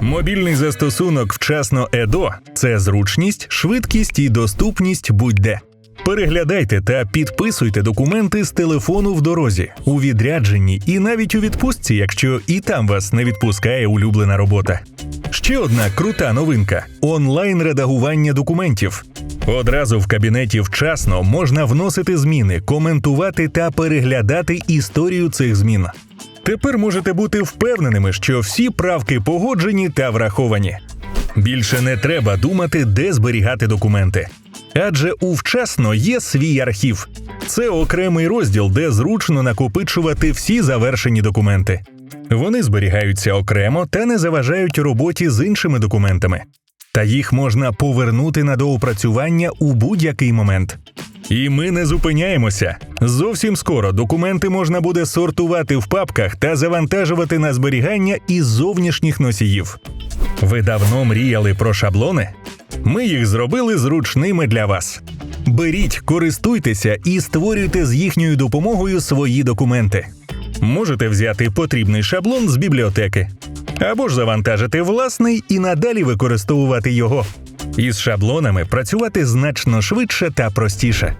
Мобільний застосунок вчасно ЕДО це зручність, швидкість і доступність будь-де. Переглядайте та підписуйте документи з телефону в дорозі, у відрядженні і навіть у відпустці, якщо і там вас не відпускає улюблена робота. Ще одна крута новинка онлайн редагування документів. Одразу в кабінеті вчасно можна вносити зміни, коментувати та переглядати історію цих змін. Тепер можете бути впевненими, що всі правки погоджені та враховані. Більше не треба думати, де зберігати документи. Адже у вчасно є свій архів. Це окремий розділ, де зручно накопичувати всі завершені документи. Вони зберігаються окремо та не заважають роботі з іншими документами. Та їх можна повернути на доопрацювання у будь-який момент. І ми не зупиняємося. Зовсім скоро документи можна буде сортувати в папках та завантажувати на зберігання із зовнішніх носіїв. Ви давно мріяли про шаблони? Ми їх зробили зручними для вас. Беріть, користуйтеся і створюйте з їхньою допомогою свої документи. Можете взяти потрібний шаблон з бібліотеки або ж завантажити власний і надалі використовувати його. Із шаблонами працювати значно швидше та простіше.